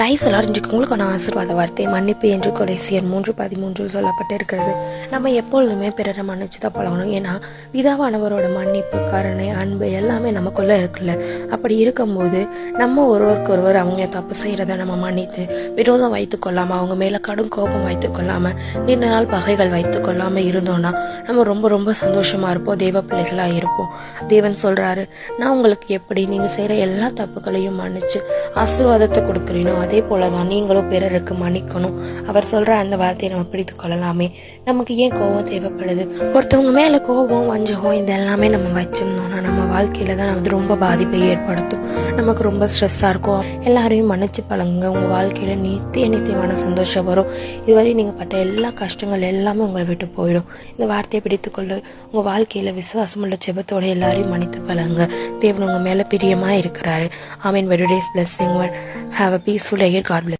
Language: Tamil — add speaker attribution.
Speaker 1: பிரைஸ் எல்லாரும் நான் ஆசீர்வாத வார்த்தை மன்னிப்பு என்று கொலைசியர் மூன்று பதிமூன்று சொல்லப்பட்டிருக்கிறது. நம்ம எப்பொழுதுமே பிறரை மன்னிச்சு தான் பழகணும். ஏன்னா விதாவானவரோட மன்னிப்பு கருணை அன்பு எல்லாமே நமக்குள்ள இருக்குல்ல. அப்படி இருக்கும்போது நம்ம ஒருவருக்கு ஒருவர் அவங்க தப்பு செய்கிறத நம்ம மன்னித்து விரோதம் வைத்துக்கொள்ளாமல் அவங்க மேலே கடும் கோபம் வைத்துக்கொள்ளாமல் நீண்ட நாள் பகைகள் வைத்துக்கொள்ளாமல் இருந்தோன்னா இருந்தோம்னா நம்ம ரொம்ப ரொம்ப சந்தோஷமாக இருப்போம். தெய்வ பிள்ளைகளாக இருப்போம். தேவன் சொல்கிறாரு நான் உங்களுக்கு எப்படி நீங்கள் செய்கிற எல்லா தப்புகளையும் மன்னிச்சு ஆசீர்வாதத்தை கொடுக்குறீனோ அதே போலதான் நீங்களும் பிறருக்கு மன்னிக்கணும். அவர் சொல்ற அந்த வார்த்தையை நம்ம பிடித்து கொள்ளலாமே. நமக்கு ஏன் கோபம் தேவைப்படுது? ஒருத்தவங்க மேல கோபம் வஞ்சகம் இதெல்லாமே நம்ம வச்சிருந்தோம்னா நம்ம வாழ்க்கையில தான் வந்து ரொம்ப பாதிப்பை ஏற்படுத்தும். நமக்கு ரொம்ப ஸ்ட்ரெஸ்ஸாக இருக்கும். எல்லாரையும் மன்னிச்சு பழங்குங்க உங்க வாழ்க்கையில நித்திய நித்தியமான சந்தோஷம் வரும். இதுவரை நீங்க பட்ட எல்லா கஷ்டங்கள் எல்லாமே உங்களை விட்டு போயிடும். இந்த வார்த்தையை பிடித்துக்கொண்டு உங்க வாழ்க்கையில விசுவாசமுள்ள செபத்தோட எல்லாரையும் மன்னித்து பழகுங்க. தேவன் உங்க மேல பிரியமா இருக்கிறாரு. ஆமீன். Very days blessing have a peaceful day God